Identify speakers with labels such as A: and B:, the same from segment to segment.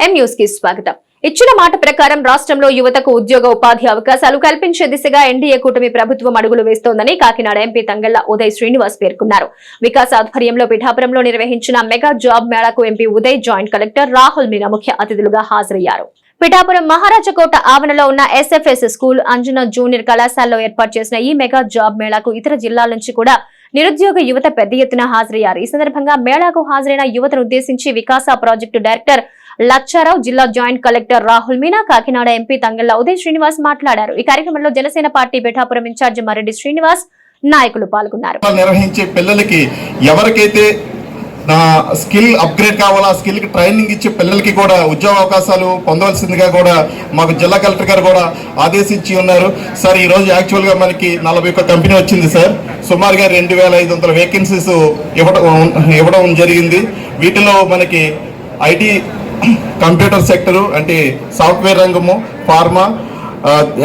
A: ఎం న్యూస్కి స్వాగతం. ఇచ్చిన మాట ప్రకారం రాష్ట్రంలో యువతకు ఉద్యోగ ఉపాధి అవకాశాలు కల్పించే దిశగా ఎన్డీఏ కూటమి ప్రభుత్వం అడుగులు వేస్తోందని కాకినాడ ఎంపీ తంగళ్ళ ఉదయ్ శ్రీనివాస్ పేర్కొన్నారు. వికాస్ ఆధ్వర్యంలో పిఠాపురంలో నిర్వహించిన mega job మేళాకు MP Uday joint collector Rahul Meena ముఖ్య అతిథులుగా హాజరయ్యారు. పిఠాపురం మహారాజకోట ఆవరణలో ఉన్న ఎస్ఎఫ్ఎస్ స్కూల్ అంజన జూనియర్ కళాశాలలో ఏర్పాటు చేసిన ఈ మెగా జాబ్ మేళాకు ఇతర జిల్లాల నుంచి కూడా నిరుద్యోగ యువత పెద్ద ఎత్తున హాజరయ్యారు. ఈ సందర్భంగా మేళాకు హాజరైన యువతను ఉద్దేశించి వికాస ప్రాజెక్టు డైరెక్టర్ లచ్చారావు జిల్లా joint collector Rahul Meena Kakinada MP Tangella Uday Srinivas మాట్లాడారు. ఈ కార్యక్రమంలో జనసేన పార్టీ పిఠాపురం ఇన్ఛార్జి మరెడ్డి శ్రీనివాస్ నాయకులు పాల్గొన్నారు.
B: నిర్వహించే పిల్లలకి ఎవరికైతే స్కిల్ అప్గ్రేడ్ కావాలా ఆ స్కిల్కి ట్రైనింగ్ ఇచ్చే పిల్లలకి కూడా ఉద్యోగ అవకాశాలు పొందవలసిందిగా కూడా మాకు జిల్లా కలెక్టర్ గారు కూడా ఆదేశించి ఉన్నారు. సార్ ఈరోజు యాక్చువల్గా మనకి నలభై ఒక్క కంపెనీ వచ్చింది సార్. సుమారుగా రెండు వేల ఐదు వందల వేకెన్సీస్ ఇవ్వడం ఇవ్వడం జరిగింది. వీటిలో మనకి ఐటీ కంప్యూటర్ సెక్టరు అంటే సాఫ్ట్వేర్ రంగము ఫార్మా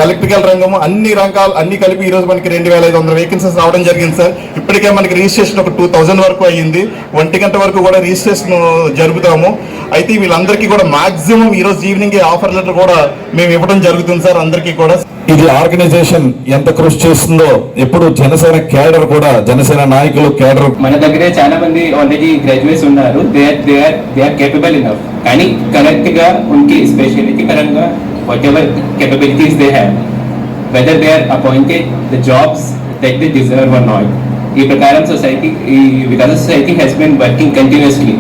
B: ఎలక్ట్రికల్ రంగము అన్ని రంగాలు అన్ని కలిపి ఈ రోజు మనకి రెండు వేల ఐదు వందల వేకెన్సీస్ రావడం జరిగింది సార్ ఇప్పటికే మనకి రిజిస్ట్రేషన్ ఒక టూ థౌజండ్ వరకు అయ్యింది. ఒంటి గంట వరకు కూడా రిజిస్ట్రేషన్ జరుపుతాము. అయితే వీళ్ళందరికీ కూడా మాక్సిమం ఈ రోజు ఈవినింగ్ ఆఫర్ లెటర్ కూడా మేము ఇవ్వడం జరుగుతుంది సార్ అందరికీ కూడా.
C: ఇది ఆర్గనైజేషన్ ఎంత కృషి చేస్తుందో ఎప్పుడు జనసేన కేడర్ కూడా జనసేన నాయకులు కేడర్
D: మన దగ్గరే చాలా మంది ఆల్రెడీ గ్రాడ్యుయేట్స్ ఉన్నారు. They are they are they are capable enough కానీ కరెక్ట్గా ఉనికి స్పెషాలిటీ పరంగా Whatever capabilities they have whether they are appointed the jobs that they deserve or not ఈ ప్రకారం సొసైటీ ఈ వికాస society has been working continuously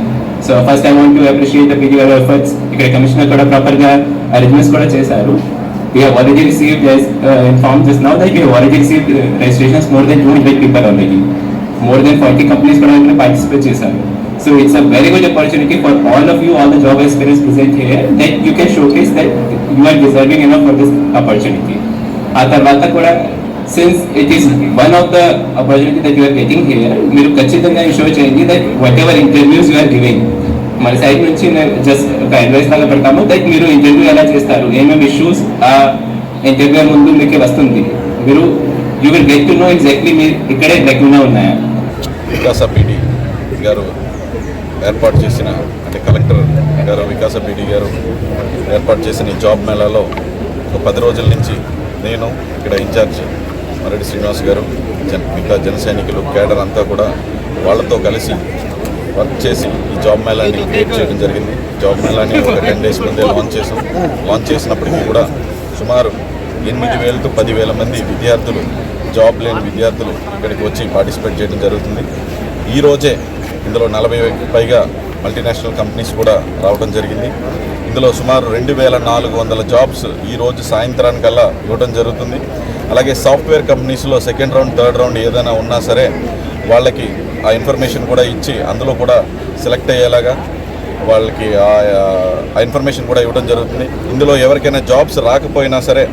D: so first I want to appreciate the PDR efforts ఇక్కడ commissioner కూడా proper గా arrangements కూడా చేశారు We have already received, as uh, informed just now, that we have already received uh, registrations more than 200 people already. More than 40 companies కూడా ఇందులో participate చేశారు. So it's a very good opportunity for all of you, all the job experience present here, that you can showcase that you are deserving enough for this opportunity ఆ తర్వాత కూడా since it is one of the opportunity that you're getting here మీరు ఖచ్చితంగా show చేయండి that whatever interviews you are giving మన side నుంచి just ఒక advice లాగా పెడతాము దట్ మీరు ఇంటర్వ్యూ ఎలా చేస్తారు ఏమేమి ఇష్యూస్ ఆ ఇంటర్వ్యూ ముందు మీకు వస్తుంది. మీరు you will get to know exactly మీరు ఇక్కడే దగ్గరగా ఉన్నాయా?
E: వికాస పీడి గారు ఏర్పాటు చేసిన అంటే కలెక్టర్ గారు వికాస పీడి గారు ఏర్పాటు చేసిన ఈ జాబ్ మేళాలో ఒక పది రోజుల నుంచి నేను ఇక్కడ ఇన్ఛార్జ్ మరెడ్డి శ్రీనివాస్ గారు జన మిగతా జన సైనికులు కేడర్ అంతా కూడా వాళ్ళతో కలిసి వర్క్ చేసి ఈ జాబ్ మేళాన్ని క్రియేట్ చేయడం జరిగింది. జాబ్ మేళాన్ని ఒక టెన్ డేస్ ముందే లాంచ్ చేసాం. లాంచ్ చేసినప్పటికీ కూడా సుమారు ఎనిమిది వేల టు పదివేల మంది విద్యార్థులు జాబ్ లేని విద్యార్థులు ఇక్కడికి వచ్చి పార్టిసిపేట్ చేయడం జరుగుతుంది. ఈ రోజే ఇందులో నలభై పైగా మల్టీనేషనల్ కంపెనీస్ కూడా రావడం జరిగింది. ఇందులో సుమారు రెండు వేల నాలుగు వందల జాబ్స్ ఈరోజు సాయంత్రానికల్లా ఇవ్వడం జరుగుతుంది. అలాగే సాఫ్ట్వేర్ కంపెనీస్లో సెకండ్ రౌండ్ థర్డ్ రౌండ్ ఏదైనా ఉన్నా సరే వాళ్ళకి ఆ ఇన్ఫర్మేషన్ కూడా ఇచ్చి అందులో కూడా సెలెక్ట్ అయ్యేలాగా వాళ్ళకి ఆ- ఆ ఇన్ఫర్మేషన్ కూడా ఇవ్వడం జరుగుతుంది. ఇందులో ఎవరికైనా జాబ్స్ రాకపోయినా సరే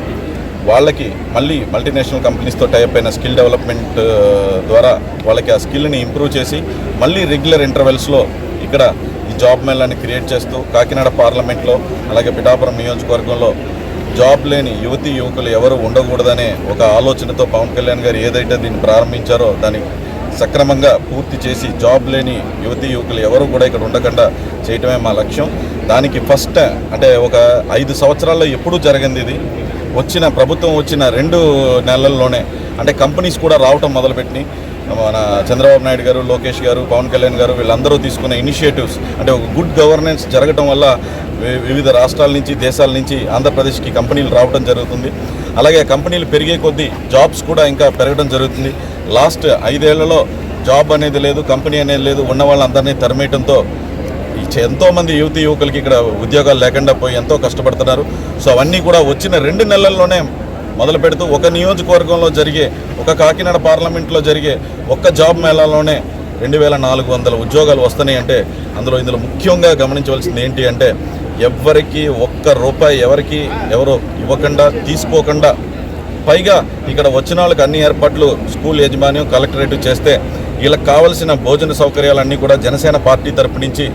E: వాళ్ళకి మళ్ళీ మల్టీనేషనల్ కంపెనీస్తో టైప్ అయిన స్కిల్ డెవలప్మెంట్ ద్వారా వాళ్ళకి ఆ స్కిల్ని ఇంప్రూవ్ చేసి మళ్ళీ రెగ్యులర్ ఇంటర్వెల్స్లో ఇక్కడ ఈ జాబ్ మేళాన్ని క్రియేట్ చేస్తూ కాకినాడ పార్లమెంట్లో అలాగే పిఠాపురం నియోజకవర్గంలో జాబ్ లేని యువతి యువకులు ఎవరు ఉండకూడదనే ఒక ఆలోచనతో పవన్ కళ్యాణ్ గారు ఏదైతే దీన్ని ప్రారంభించారో దాన్ని సక్రమంగా పూర్తి చేసి జాబ్ లేని యువతి యువకులు ఎవరు కూడా ఇక్కడ ఉండకుండా చేయటమే మా లక్ష్యం. దానికి ఫస్ట్ అంటే ఒక ఐదు సంవత్సరాల్లో ఎప్పుడూ జరిగింది ఇది. వచ్చిన ప్రభుత్వం వచ్చిన రెండు నెలల్లోనే అంటే కంపెనీస్ కూడా రావటం మొదలుపెట్టి మన చంద్రబాబు నాయుడు గారు లోకేష్ గారు పవన్ కళ్యాణ్ గారు వీళ్ళందరూ తీసుకున్న ఇనిషియేటివ్స్ అంటే ఒక గుడ్ గవర్నెన్స్ జరగటం వల్ల వి- వివిధ రాష్ట్రాల నుంచి దేశాల నుంచి ఆంధ్రప్రదేశ్కి కంపెనీలు రావడం జరుగుతుంది. అలాగే కంపెనీలు పెరిగే కొద్దీ జాబ్స్ కూడా ఇంకా పెరగడం జరుగుతుంది. లాస్ట్ ఐదేళ్ళలో జాబ్ అనేది లేదు కంపెనీ అనేది లేదు ఉన్న వాళ్ళందరినీ తరిమేయడంతో ఎంతోమంది యువతి యువకులకి ఇక్కడ ఉద్యోగాలు లేకుండా పోయి ఎంతో కష్టపడుతున్నారు. సో అవన్నీ కూడా వచ్చిన రెండు నెలల్లోనే మొదలు పెడుతూ ఒక నియోజకవర్గంలో జరిగే ఒక కాకినాడ పార్లమెంట్లో జరిగే ఒక్క జాబ్ మేళాలోనే రెండు వేల నాలుగు వందల ఉద్యోగాలు వస్తున్నాయి అంటే అందులో ఇందులో ముఖ్యంగా గమనించవలసింది ఏంటి అంటే ఎవరికి ఒక్క రూపాయి ఎవరికి ఎవరు ఇవ్వకుండా తీసుకోకుండా పైగా ఇక్కడ వచ్చిన వాళ్ళకి అన్ని ఏర్పాట్లు స్కూల్ యాజమాన్యం కలెక్టరేట్ చేస్తే వీళ్ళకి కావలసిన భోజన సౌకర్యాలన్నీ కూడా జనసేన పార్టీ తరపు నుంచి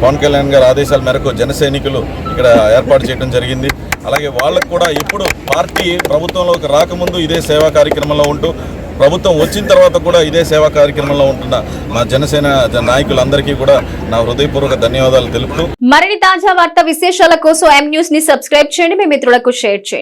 E: పవన్ కళ్యాణ్ గారి ఆదేశాల మేరకు జన సైనికులు ఇక్కడ ఏర్పాటు చేయడం జరిగింది. అలాగే వాళ్ళకు కూడా ఇప్పుడు పార్టీ ప్రభుత్వంలోకి రాకముందు ఇదే సేవా కార్యక్రమంలో ఉంటూ ప్రభుత్వం వచ్చిన తర్వాత కూడా ఇదే సేవా కార్యక్రమంలో ఉంటున్న మా జనసేన నాయకులందరికీ కూడా నా హృదయపూర్వక ధన్యవాదాలు తెలుపుతూ
A: మరిన్ని తాజా వార్త విశేషాల కోసం ఎం న్యూస్ని సబ్స్క్రైబ్ చేయండి. మీ మిత్రులకు షేర్ చేయండి.